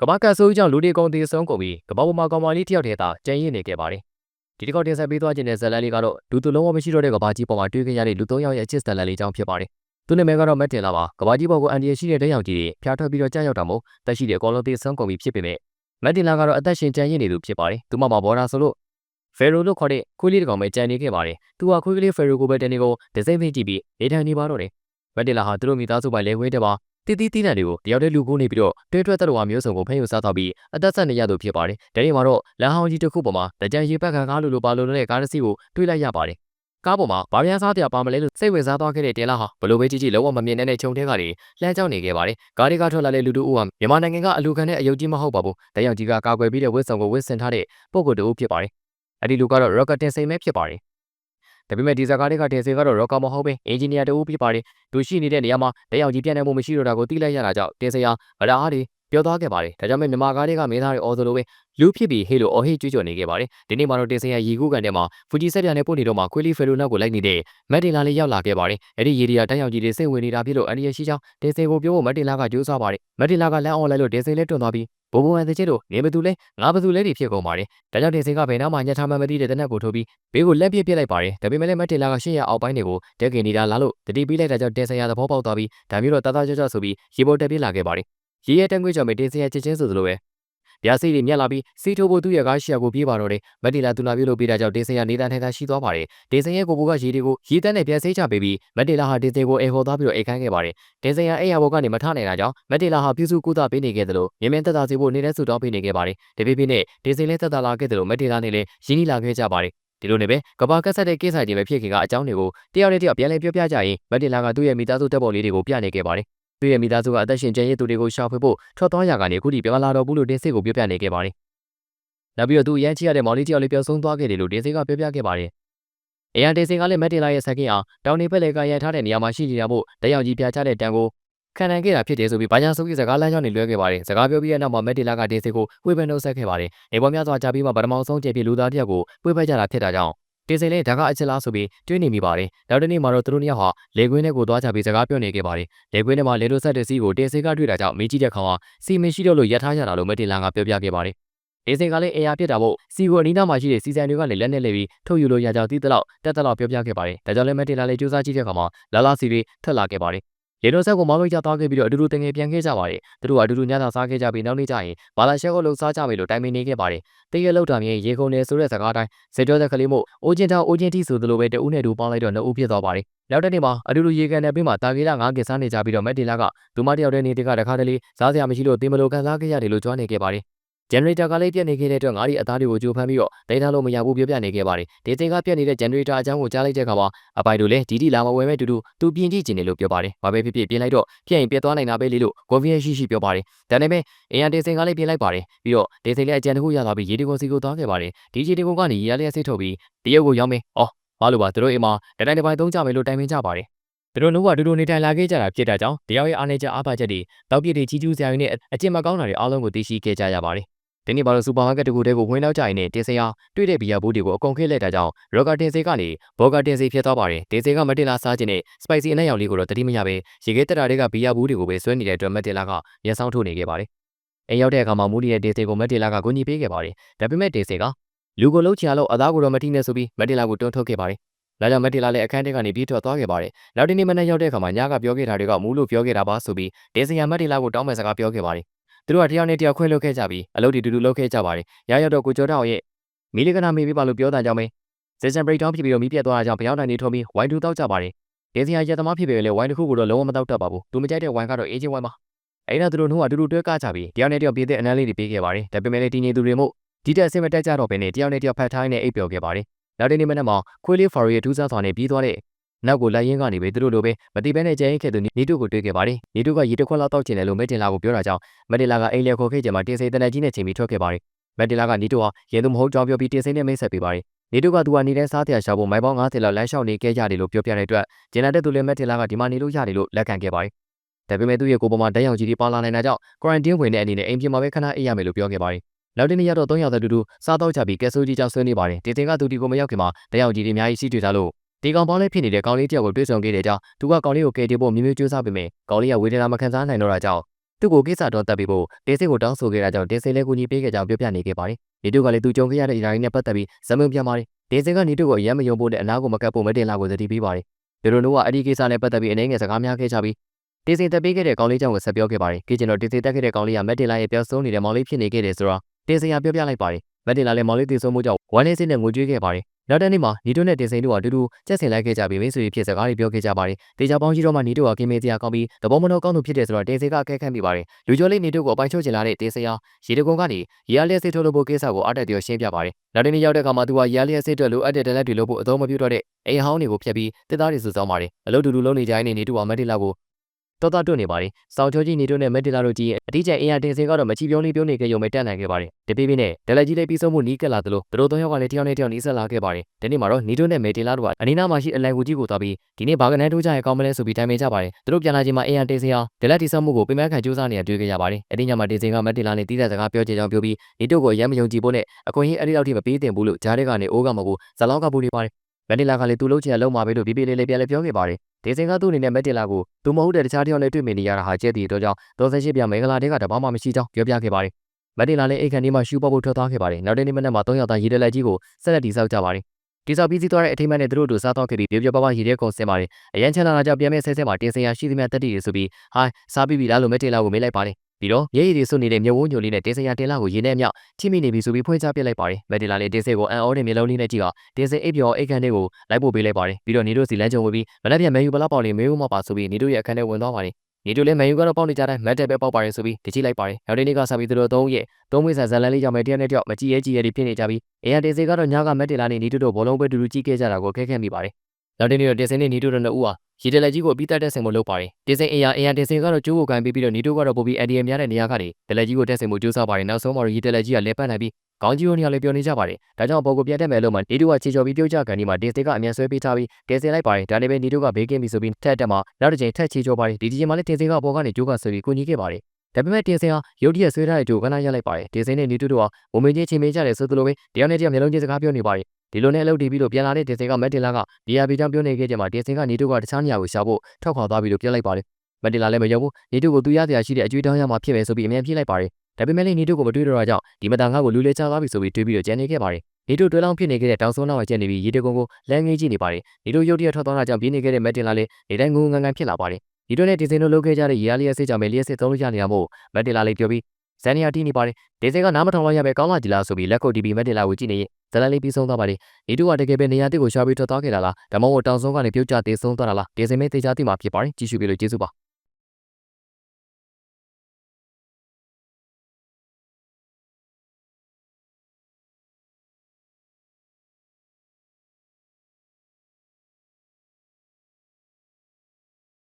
ကဘာကတ်ဆိုးကြောင့်လူတွေကုန်သေးဆုံးကုန်ပြီးကဘာပေါ်မှာကောင်မလေးတယောက်တည်းသာကြံရည်နေခဲ့ပါတယ်ဒီတစ်ခေါက်တင်ဆက်ပေးသွားခြင်းတဲ့ဇက်လန်လေးကတော့လူသူလုံးဝမရှိတော့တဲ့ကဘာကြီးပေါ်မှာတွေ့ခဲ့ရတဲ့လူသုံးယောက်ရဲ့အချစ်ဇက်လန်လေးကြောင့်ဖြစ်ပါတယ်သူနာမည်ကတော့မက်တင်လာပါကဘာကြီးပေါ်ကိုအန်ဒီရရှိတဲ့တဲ့ယောက်ကြီးတွေဖျားထွက်ပြီးတော့ကြာရောက်တာမို့တက်ရှိတဲ့အကောလုံးသေးဆုံးကုန်ပြီးဖြစ်ပေမဲ့မက်တင်လာကတော့အသက်ရှင်ကြံရည်နေသူဖြစ်ပါတယ်သူမမှာဘော်ဒါဆိုလို့ဖယ်ရိုလို့ခေါ်တဲ့ခွေးလေးတစ်ကောင်ပဲကြံနေခဲ့ပါတယ်သူဟာခွေးကလေးဖယ်ရိုကိုပဲတနေကိုဒစိမ့်ဖိတ်ကြည့်ပြီးနေထိုင်နေပါတော့တယ်မက်တင်လာဟာသူတို့မိသားစုပိုင်လဲဝဲတဲ့ပါ တီတီတီနံတွေကိုတယောက်တည်းလူကိုနေပြီးတော့တွဲတွဲတက်တော်မျိုးစုံကိုဖမ်းယူစားတော့ပြီးအသက်ဆက်နေရသူဖြစ်ပါတယ်။ဒါရီမှာတော့လမ်းဟောင်းကြီးတစ်ခုပေါ်မှာတကြံရေပက်ကကားလိုလိုပါလိုလိုနဲ့ကားတစ်စီးကိုတွေးလိုက်ရပါတယ်။ကားပေါ်မှာဗာပြန်စားတရားပါမလဲလို့စိတ်ဝင်စားသွားခဲ့တဲ့တဲလာဟာဘလို့ပဲကြည့်ကြည့်လုံးဝမမြင်တဲ့ခြုံထဲကနေလှမ်းကြောက်နေခဲ့ပါတယ်။ကားတွေကထွက်လာတဲ့လူတို့ဦးဟာမြန်မာနိုင်ငံကအလူခံတဲ့အယုတ်ကြီးမဟုတ်ပါဘူး။တယောက်ကြီးကကာကွယ်ပြီးတဲ့ဝစ်ဆောင်ကိုဝစ်ဆင်ထားတဲ့ပုံကိုယ်တူဖြစ်ပါတယ်။အဲ့ဒီလူကတော့ rocket တင်စိမ်ပဲဖြစ်ပါတယ် ဒါပေမဲ့ဒီဇာကားတွေကတင်စေကတော့ရော့ကာမဟုတ်ပဲအင်ဂျင်နီယာတဦးဖြစ်ပါတယ်သူရှိနေတဲ့နေရာမှာတယောက်ကြီးပြန်နိုင်မှုမရှိတော့တာကိုသိလိုက်ရတာကြောင့်တင်စေဟာဗဒါအားတွေပြောသွားခဲ့ပါတယ်ဒါကြောင့်မဲ့မြန်မာကားတွေကမင်းသားတွေအော်ဆိုလိုပဲလူဖြစ်ပြီးဟေးလိုအော်ဟေးကြွကြွနေခဲ့ပါတယ်ဒီနေ့မှာတော့တင်စေဟာရီကူးကန်ထဲမှာဖူဂျီဆက်ပြနဲ့ပို့နေတော့မှခွေလီဖယ်လိုနောက်ကိုလိုက်နေတဲ့မက်တင်လာလေးရောက်လာခဲ့ပါတယ်အဲ့ဒီရေဒီယာတန်းယောက်ကြီးတွေစိတ်ဝင်နေတာဖြစ်လို့အန်ဒီရရှိချောင်းတင်စေကိုပြောဖို့မက်တင်လာကကြိုးစားပါတယ်မက်တင်လာကလမ်းအော်လိုက်လို့တင်စေလည်းတွန့်သွားပြီး ဘိုးဘိုးအန်တချစ်တို့နေဘသူလဲငါဘသူလဲတွေဖြစ်ကုန်ပါတယ်ဒါကြောင့်တင်စေကဘယ်နာမှညှထားမှမသိတဲ့တနက်ကိုထိုးပြီးဘေးကိုလက်ပြစ်ပစ်လိုက်ပါတယ်ဒါပေမဲ့လည်းမက်တင်လာကရှေ့ရအောက်ပိုင်းတွေကိုတက်กินနေတာလာလို့တတိပေးလိုက်တာကြောင့်တင်စေရသဘောပေါက်သွားပြီးဒါမျိုးတော့တသားကြွကြွဆိုပြီးရေပေါ်တက်ပြစ်လာခဲ့ပါတယ်ရေရဲတန်းခွေးကြောင့်တင်စေရချစ်ချင်းဆိုသလိုပဲ ပြားစီတွေမြက်လာပြီးစီထိုးဖို့သူ့ရဲ့ကားရှီယာကိုပြေးပါတော့တယ်မက်တီလာတူနာပြုတ်လို့ပြေးတာကြောင့်ဒေစင်ရနေတာထိုင်တာရှိသွားပါတယ်ဒေစင်ရဲ့ကိုကိုကရေတွေကိုရေတန်းနဲ့ပြန်ဆေးချပေးပြီးမက်တီလာဟာဒေစင်ကိုအေဟော်သွားပြီးတော့အိတ်ခမ်းခဲ့ပါတယ်ဒေစင်ရအိယာဘောကနေမထနိုင်တာကြောင့်မက်တီလာဟာပြုစုကူတာပေးနေခဲ့တယ်လို့မြင်မြန်တက်တာစီဖို့နေတဲ့ဆူတောင်းပေးနေခဲ့ပါတယ်တပြေးပြေးနဲ့ဒေစင်လည်းတက်တာလာခဲ့တယ်လို့မက်တီလာနဲ့လည်းရင်းနှီးလာခဲ့ကြပါတယ်ဒီလိုနဲ့ပဲကဘာကက်ဆက်တဲ့ကိစ္စတွေပဲဖြစ်ခင်ကအကြောင်းတွေကိုတယောက်နဲ့တယောက်ပြန်လည်ပြောပြကြရင်မက်တင်လာကသူ့ရဲ့မိသားစုတပ်ပေါ်လေးတွေကိုပြနေခဲ့ပါတယ် သူ့ရဲ့မိသားစုကအသက်ရှင်ကျန်ရည်သူတွေကိုရှာဖွေဖို့ထွက်သွားရကနေအခုထိပြန်လာတော့ဘူးလို့တင်စစ်ကိုပြောပြနေခဲ့ပါတယ်နောက်ပြီးတော့သူအရန်ချရတဲ့မော်လီတယောက်လေးပျောက်ဆုံးသွားခဲ့တယ်လို့ဒေစေကပြောပြခဲ့ပါတယ်။အရန်ဒေစေကလည်းမက်တင်လာရဲ့ဆက်ကင်းအောင်တောင်နေဘက်လေကရန်ထားတဲ့နေရာမှာရှိနေတာမို့တယောက်ကြီးပြချတဲ့တန်ကိုခံနိုင်ခဲ့တာဖြစ်တယ်ဆိုပြီးဘာညာဆိုပြီးစကားလမ်းကြောင်းတွေလွှဲခဲ့ပါတယ်။စကားပြောပြီးတဲ့နောက်မှာမက်တင်လာကဒေစေကိုဝေဖန်နှုတ်ဆက်ခဲ့ပါတယ်။နေပေါ်များစွာကြာပြီးမှပထမဆုံးကြည့်ပြီးလူသားတယောက်ကိုဝေဖန်ကြတာဖြစ်တာကြောင့် တေစိန်လည်းဒါကအချက်လားဆိုပြီးတွေးနေမိပါတယ်။နောက်တနေ့မှာတော့သူတို့နှစ်ယောက်ဟာလေကွင်းထဲကိုသွားကြပြီးစကားပြောနေခဲ့ပါတယ်။လေကွင်းထဲမှာလေလိုဆက်တဲ့စီးကိုတေစိန်ကတွေ့တာကြောင့်မေးကြည့်တဲ့အခါမှာစီမရှိတော့လို့ရထားရတာလို့မက်တင်လာကပြောပြခဲ့ပါတယ်ဒေစင်ကလည်းအေယာပြစ်တာမို့စီကိုအနီးနားမှာရှိတဲ့စီဆိုင်တွေကလည်းလက်နဲ့လဲပြီးထုတ်ယူလို့ရကြောင်းသိသလောက်တက်တက်လောက်ပြောပြခဲ့ပါတယ်။ဒါကြောင့်လည်းမက်တင်လာလည်းစူးစမ်းကြည့်တဲ့အခါမှာလာလာစီတွေထွက်လာခဲ့ပါတယ်။ လေနိုဆက်ကိုမောင်းမိတ်ကြသွားခဲ့ပြီးတော့အတူတူတငယ်ပြန်ခဲ့ကြပါတယ်။သူတို့ကအတူတူညသာစားခဲ့ကြပြီးနောက်နေ့ကျရင်ဘာလာရှက်ကိုလှုပ်စားကြမယ်လို့တိုင်ပင်နေခဲ့ပါတယ်။တည့်ရလောက်တာမြင်ရေကုန်နေဆိုတဲ့စကားတိုင်းစေကျော်တဲ့ကလေးမို့အိုဂျင်တောင်အိုဂျင်တီဆိုသလိုပဲတဦးနဲ့တူပေါင်းလိုက်တော့နှစ်ဦးဖြစ်သွားပါတယ်။နောက်တစ်နေ့မှာအတူတူရေကန်တဲ့ပြီးမှတာဂီလာငါးကင်စားနေကြပြီးတော့မက်တင်လာကသူမတယောက်တည်းနေတဲ့ကတခါတလေစားစရာမရှိလို့တင်မလို့ကန်စားခဲ့ရတယ်လို့ကြွားနေခဲ့ပါတယ်။ generator ကလည်းပြတ်နေခဲ့တဲ့အတွက်ငါးဒီအသားတွေကိုကြိုဖမ်းပြီးတော့ဒိတ်ထားလို့မရဘူးပြောပြနေခဲ့ပါတယ်။ဒေသင်ကပြတ်နေတဲ့ generator အကြောင်းကိုကြားလိုက်တဲ့အခါမှာအပိုင်တို့လည်းဒီဒီလာမဝယ်မဲ့တူတူသူပြင်ကြည့်ကျင်တယ်လို့ပြောပါတယ်။ဘာပဲဖြစ်ဖြစ်ပြင်လိုက်တော့ပြက်ရင်ပြက်သွားနိုင်တာပဲလေလို့ convenience ရှိရှိပြောပါတယ်။ဒါနဲ့ပဲအင်ရဒေသင်ကလည်းပြင်လိုက်ပါတယ်။ပြီးတော့ဒေသင်လည်းအကြံတစ်ခုရသွားပြီးရေဒီကိုစီကိုသွားခဲ့ပါတယ်။ဒီရေဒီကိုကနေရေရလျက်စိတ်ထုတ်ပြီးတရုတ်ကိုရောက်မယ်။အော်ဘာလို့ပါသူတို့အိမ်မှာတတိုင်းတစ်ပိုင်းသုံးကြမယ်လို့တိုင်ပင်ကြပါတယ်။သူတို့လုံးဝတူတူနေထိုင်လာခဲ့ကြတာဖြစ်တာကြောင့်တရားရဲ့အားနည်းချက်အားပါချက်တွေတောက်ပြစ်တွေကြီးကျူးစရာတွေနဲ့အကျင့်မကောင်းတာတွေအားလုံးကိုသိရှိခဲ့ကြရပါတယ်။ ဒီနေ့ပါတော့စူပါမားကတ်တကူတဲကိုဝင်တော့ကြရင်နဲ့တင်စေရတွေ့တဲ့ဘီယာဘိုးတွေကိုအကုန်ခက်လက်တာကြောင့်ရောဂါတင်စေကနေဘောဂါတင်စေဖြစ်သွားပါတယ်တင်စေကမတင်လာစားခြင်းနဲ့စပိုက်စီအနက်ရောင်လေးကိုတော့တတိမရပဲရေခဲတက်တာတွေကဘီယာဘိုးတွေကိုပဲဆွဲနေတဲ့အတွက်မက်တင်လာကမျက်စောင်းထိုးနေခဲ့ပါတယ်အိမ်ရောက်တဲ့အခါမှာမူလီရဲ့တင်စေကိုမက်တင်လာကကူညီပေးခဲ့ပါတယ်ဒါပေမဲ့တင်စေကလူကိုလှုပ်ချရလို့အသားကိုတော့မထိနဲ့ဆိုပြီးမက်တင်လာကိုတွန်းထုတ်ခဲ့ပါတယ်လာကြောင့်မက်တီလာလည်းအခန်းထဲကနေပြေးထွက်သွားခဲ့ပါတယ်။နောက်တနေ့မနက်ရောက်တဲ့အခါမှာညကပြောခဲ့တာတွေကမူးလို့ပြောခဲ့တာပါဆိုပြီးဒေစင်ယာမက်တီလာကိုတောင်းမဲ့စကားပြောခဲ့ပါတယ် သူတို့ကတယောက်နဲ့တယောက်ခွင့်လွှတ်ခဲ့ကြပြီးအလုပ်တွေတူတူလုပ်ခဲ့ကြပါတယ်။ရရောက်တော့ကိုကျော်တောက်ရဲ့မီလီကနာမေးပေးပါလို့ပြောတာကြောင့်ပဲစက်စံဘရိတ်တောင်းဖြစ်ပြီးတော့မီးပြတ်သွားတာကြောင့်ဘယောင်းတိုင်းနေထုံးပြီးဝိုင်းတူတောက်ကြပါတယ်။ဒေစီယာရက်သမားဖြစ်ပေမဲ့လည်းဝိုင်းတစ်ခုကိုတော့လုံးဝမတောက်တတ်ပါဘူး။သူမကြိုက်တဲ့ဝိုင်းကတော့အေဂျင့်ဝိုင်းပါ။အဲ့ဒါသူတို့နှုတ်ကအတူတူတွဲကားကြပြီးတယောက်နဲ့တယောက်ပြေးတဲ့အနမ်းလေးတွေပေးခဲ့ပါတယ်။ဒါပေမဲ့လည်းတင်းနေသူတွေမို့ဒီတက်အစင်မတက်ကြတော့ဘဲနဲ့တယောက်နဲ့တယောက်ဖတ်ထားနေအိပ်ပျော်ခဲ့ပါတယ်။နောက်တနေ့မနက်မှာခွေးလေးဖာရီရဲ့ထူးဆန်းစွာနဲ့ပြီးသွားတဲ့ နောက်ကိုလိုက်ရင်းကနေပဲသူတို့လိုပဲမတိပဲနဲ့ကြဲရင်ခဲ့သူနီတုကိုတွေ့ခဲ့ပါတယ်။နီတုကရေတစ်ခွက်လောက်တောက်ချင်တယ်လို့မက်တင်လာကိုပြောတာကြောင့်မက်တင်လာကအိမ်လျက်ခိုခဲ့ကြမှာတင်စိန်တနက်ကြီးနဲ့ချိန်ပြီးထွက်ခဲ့ပါတယ်။မက်တင်လာကနီတုဟာရင်သူမဟုတ်ကြောင်းပြောပြီးတင်စိန်နဲ့မိတ်ဆက်ပေးပါတယ်။နီတုကသူကနေတဲ့စားတရားရှာဖို့မိုင်ပေါင်း90လောက်လမ်းလျှောက်နေခဲ့ကြတယ်လို့ပြောပြတဲ့အတွက်ဂျင်နာတက်သူလည်းမက်တင်လာကဒီမှာနေလို့ရတယ်လို့လက်ခံခဲ့ပါတယ်။ဒါပေမဲ့သူ့ရဲ့ကိုပေါ်မှာတက်ရောက်ကြီးတွေပါလာနိုင်တာကြောင့် quarantine ဝင်တဲ့အနေနဲ့အိမ်ပြင်မှာပဲခဏအေးရမယ်လို့ပြောခဲ့ပါတယ်။နောက်တစ်နေ့ရောက်တော့၃ယောက်တည်းတူတူစားတော့ချပြီးကဲဆိုးကြီးကြောင့်ဆွေးနေပါတယ်။တင်တင်ကသူတီကိုမရောက်ခင်မှာတက်ရောက်ကြီးတွေအများကြီးစီးတွေ့ထားလို့ ဒီကောင်ပေါင်းလေးဖြစ်နေတဲ့ကောင်လေးတယောက်ကိုတွေ့ဆုံခဲ့တဲ့ကြောင့်သူကကောင်လေးကိုကယ်တင်ဖို့မြင်းမြင်းကြိုးစားပေမဲ့ကောင်လေးကဝေဒနာမခံစားနိုင်တော့တာကြောင့်သူ့ကိုကိစ္စတော့တက်ပြီးဖို့တေးစင်ကိုတောင်းဆိုခဲ့တာကြောင့်တေးစင်လည်းကူညီပေးခဲ့ကြောင်းပြောပြနေခဲ့ပါတယ်နေတုကလည်းသူကြုံခဲ့ရတဲ့အရာတွေနဲ့ပတ်သက်ပြီးဇမွန်ပြန်ပါတယ်တေးစင်ကနေတုကိုအယမ်းမယုံဖို့နဲ့အနာကိုမကပ်ဖို့မတင်လာကိုသတိပေးပါတယ်သူတို့ကအဲ့ဒီကိစ္စနဲ့ပတ်သက်ပြီးအနေငယ်စကားများခဲ့ကြပြီးတေးစင်တက်ပေးခဲ့တဲ့ကောင်းလေးကြောင့်ကိုဆက်ပြောခဲ့ပါတယ်။ကြည့်ကျင်တော့တေးစင်တက်ခဲ့တဲ့ကောင်းလေးကမက်တင်လာရဲ့ပျောက်ဆုံးနေတဲ့မောင်လေးဖြစ်နေခဲ့တယ်ဆိုတော့တေးစင်ကပြောပြလိုက်ပါတယ်။မက်တင်လာလည်းမောင်လေးတည်ဆုံးမှုကြောင့်ဝမ်းနေစင်းနဲ့ငိုကြွေးခဲ့ပါတယ်။ နောက်တနေ့မှာနီတိုနဲ့တင်စိန်တို့ကအတူတူကြက်ဆင်လိုက်ခဲ့ကြပြီးမိတ်ဆွေဖြစ်စကားတွေပြောခဲ့ကြပါတယ်။တေချာပေါင်းကြီးတော့မှနီတိုကကင်းမေးစရာကောင်းပြီးသဘောမနှောကောင်းသူဖြစ်တယ်ဆိုတော့တင်စိန်ကအကဲခတ်မိပါတယ်။လူကျော်လေးနီတိုကိုအပိုင်ချုပ်ချင်လာတဲ့တင်စိန်ဟာရေတကုံကနေရေအားလျက်စစ်ထုတ်လို့ဖို့ကိစ္စကိုအားတက်ပြီးရှင်းပြပါတယ်။နောက်တနေ့ရောက်တဲ့အခါမှာသူကရေအားလျက်စစ်အတွက်လိုအပ်တဲ့တလက်တွေလို့ဖို့အသုံးမပြုတော့တဲ့အိမ်ဟောင်းတွေကိုဖျက်ပြီးတစ်သားတွေစုဆောင်းပါတယ်။အလုပ်တူတူလုပ်နေကြတဲ့နီတိုကမက်တင်လာကို တော်တော်တွနေပါတယ်။စောင်ချိုကြီးနေတို့နဲ့မက်တီလာတို့ကြီးအတိကျအင်အားတင်စင်ကတော့မချီပြုံးလေးပြုံးနေကြရုံပဲတက်နိုင်ခဲ့ပါတယ်။တပိပိနဲ့ဒလက်ကြီးလေးပြီးဆုံးမှုနီးကပ်လာသလိုသူတို့သုံးယောက်ကလည်းတယောက်နဲ့တယောက်နီးစပ်လာခဲ့ပါတယ်။ဒီနေ့မှာတော့နေတို့နဲ့မက်တီလာတို့ကအနီးနားမှာရှိအလန်ကူကြီးကိုသွားပြီးဒီနေ့ဘာကနန်းတို့ကြရဲ့ကောင်းမလဲဆိုပြီးတိုင်ပင်ကြပါတယ်။သူတို့ပြန်လာချိန်မှာအင်အားတင်စင်ဟာဒလက်တီဆောက်မှုကိုပြင်ပခံစူးစမ်းနေတာတွေ့ခဲ့ရပါတယ်။အဒီညမှာတင်စင်ကမက်တီလာနဲ့တီးတဲ့စကားပြောချင်ကြောင်းပြောပြီးနေတို့ကိုရမ်းမယုံကြည်ဖို့နဲ့အခွင့်အရေးအဲ့ဒီလောက်ထိမပေးတင်ဘူးလို့ဂျားတဲ့ကနေအိုးကမကိုဇလောင်းကပူနေပါတယ်။မက်တီလာကလည်းသူ့လုံးချင်အလုံးမှာပဲလို့ပြပြလေးလေးပြန်လည်းပြောခဲ့ပါတယ်။ ဒေစင်ကသူ့အနေနဲ့မက်တင်လာကိုသူမဟုတ်တဲ့တခြားတစ်ယောက်နဲ့တွေ့မိနေရတာဟာကျဲတည်တော့ကြောင့်38ပြမင်္ဂလာတဲကတဘာမှမရှိကြောင်းပြောပြခဲ့ပါတယ်။မက်တင်လာလည်းအိတ်ခန်ဒီမှာရှူပေါဖို့ထွက်သွားခဲ့ပါတယ်။နောက်တနေ့မနက်မှာ၃ယောက်သားရေတလက်ကြီးကိုဆက်လက်တီဆောက်ကြပါတယ်။တီဆောက်ပြီးစီးသွားတဲ့အထိမ်းအမှတ်နဲ့သူတို့တို့စားတော့ခဲ့ပြီးပြပြပပရေရဲကုန်စင်ပါတယ်။အရန်ချန်လာကြပြန်မဲ့ဆဲဆဲမှာတင်စင်ရရှိသမျှတက်တည်ရဆိုပြီးဟိုင်းစားပြီးပြီလားလို့မက်တင်လာကိုမေးလိုက်ပါတယ်။ ပြီးတော့ရဲရည်တွေစွနေတဲ့မြဝန်းညိုလေးနဲ့တင်စရာတင်လာကိုရင်းနဲ့မြောက်ချိမိနေပြီဆိုပြီးဖွင့်ချပြလိုက်ပါတယ်။မက်ဒီလာလေးတင်စကိုအန်အောတဲ့မျိုးလုံးလေးနဲ့ကြည့်တော့တင်စအိပ်ပျော်အိတ်ခမ်းလေးကိုလိုက်ပို့ပေးလိုက်ပါတယ်။ပြီးတော့နေတို့စီလမ်းကြုံဝင်ပြီးမနက်ပြန်မဲယူပလောက်ပေါက်လေးမေးဦးမပါဆိုပြီးနေတို့ရဲ့အခန်းထဲဝင်သွားပါတယ်။နေတို့လည်းမဲယူကတော့ပေါက်နေကြတိုင်းမက်တက်ပဲပေါက်ပါတယ်ဆိုပြီးတကြည့်လိုက်ပါတယ်။နောက်တစ်နေ့ကစပြီးသူတို့သုံးရဲ့သုံးမွေးဆန်ဇလန်လေးကြောင့်မဲတယောက်နဲ့တယောက်မကြည့်ရဲကြည့်ရဲဖြစ်နေကြပြီးအေးရတင်စကတော့ညကမက်တင်လာနေနေတို့ဘောလုံးပဲတူတူကြည့်ခဲ့ကြတာကိုခဲခဲမိပါတယ်။ နောက်တစ်နေ့တော့တင်စင်နဲ့နေတို့တို့နှစ်ဦးဟာရေတလက်ကြီးကိုပြီးတက်တက်ဆင်ဖို့လုပ်ပါတယ်။တင်စင်အရာအရာတင်စင်ကတော့ကျိုးကိုကန်ပြီးပြီးတော့နီတိုကတော့ပို့ပြီးအန်ဒီယမ်များတဲ့နေရာကနေတလက်ကြီးကိုတက်ဆင်မှုကြိုးစားပါတယ်။နောက်ဆုံးမှာရေတလက်ကြီးကလဲပတ်နိုင်ပြီးကောင်းကြီးတို့နေရာလေးပြောနေကြပါတယ်။ဒါကြောင့်ပေါ်ကိုပြတ်တက်မယ်လို့မှနီတိုကခြေချော်ပြီးပြုတ်ကြကန်ဒီမှာတင်စင်ကအမြန်ဆွဲပေးထားပြီးတင်စင်လိုက်ပါတယ်။ဒါနဲ့ပဲနီတိုကဘေးကင်းပြီးဆိုပြီးထက်တက်မှာနောက်တစ်ချိန်ထက်ခြေချော်ပါတယ်။ဒီဒီချိန်မှာလည်းတင်စင်ကအပေါ်ကနေကြိုးကဆွဲပြီးကိုကြီးခဲ့ပါတယ်။ဒါပေမဲ့တင်စင်ဟာရုတ်တရက်ဆွဲထားတဲ့ကြိုးကနားရလိုက်ပါတယ်။တင်စင်နဲ့နီတိုတို့ဟာဝုံမင်းချင်းချင်းမေးကြတယ်ဆိုသလိုပဲတယောက်နဲ့တယောက်မျိုးလုံးချင်းစကားပြောနေပါတယ်။ ဒီလိုနဲ့အလုပ်တည်ပြီးလို့ပြန်လာတဲ့တင်စင်ကမက်တင်လာကဒီယာဘီကြောင့်ပြောနေခဲ့ကြမှာတင်စင်ကနေတို့ကတခြားနေရာကိုရှာဖို့ထောက်ခွာသွားပြီးလို့ပြောလိုက်ပါတယ်မက်တင်လာလည်းမယုံဘူးနေတို့ကိုသူရစရာရှိတဲ့အကျွေးတောင်းရမှာဖြစ်မယ်ဆိုပြီးအမြန်ပြေးလိုက်ပါတယ်ဒါပေမဲ့လည်းနေတို့ကိုမတွေးတော့တာကြောင့်ဒီမတန်ငါကိုလူလေးချသွားပြီဆိုပြီးတွေးပြီးတော့ကြံနေခဲ့ပါတယ်နေတို့တွဲလောင်းဖြစ်နေခဲ့တဲ့တောင်ဆုံးနောက်ဝကျက်နေပြီးရေတကုံကိုလမ်းငေးကြည့်နေပါတယ်နေတို့ရုတ်တရက်ထွက်သွားတာကြောင့်ပြေးနေခဲ့တဲ့မက်တင်လာလည်းနေတိုင်းငုံငန်းငန်းဖြစ်လာပါတယ်ဒီတို့နဲ့ဒီစင်တို့လုပ်ခဲ့ကြတဲ့ရေအားလျက်စစ်ကြောင့်ပဲလျက်စစ်သုံးလို့ရနေတာမို့မက်တင်လာလေးပြောပြီးဇန်နီယာတီးနေပါတယ်ဒီစင်ကနားမထောင်လို့ရပဲကောင်းလာကြလားဆိုပြီးလက်ကုပ်တီးပြီးမက်တင်လာကိုကြည့်နေရင် ဇလန်လေးပြီးဆုံးသွားပါတယ်နေတို့ကတကယ်ပဲနေရာတစ်ကိုရှာပြီးထွက်သွားခဲ့တာလားဒါမှမဟုတ်တောင်ဆုံးကနေပြုတ်ကျသေးဆုံးသွားတာလားဒီစင်မဲသေးချာတိမှာဖြစ်ပါတယ်ကြည့်ရှုပြီးလို့ကျေးဇူးပါ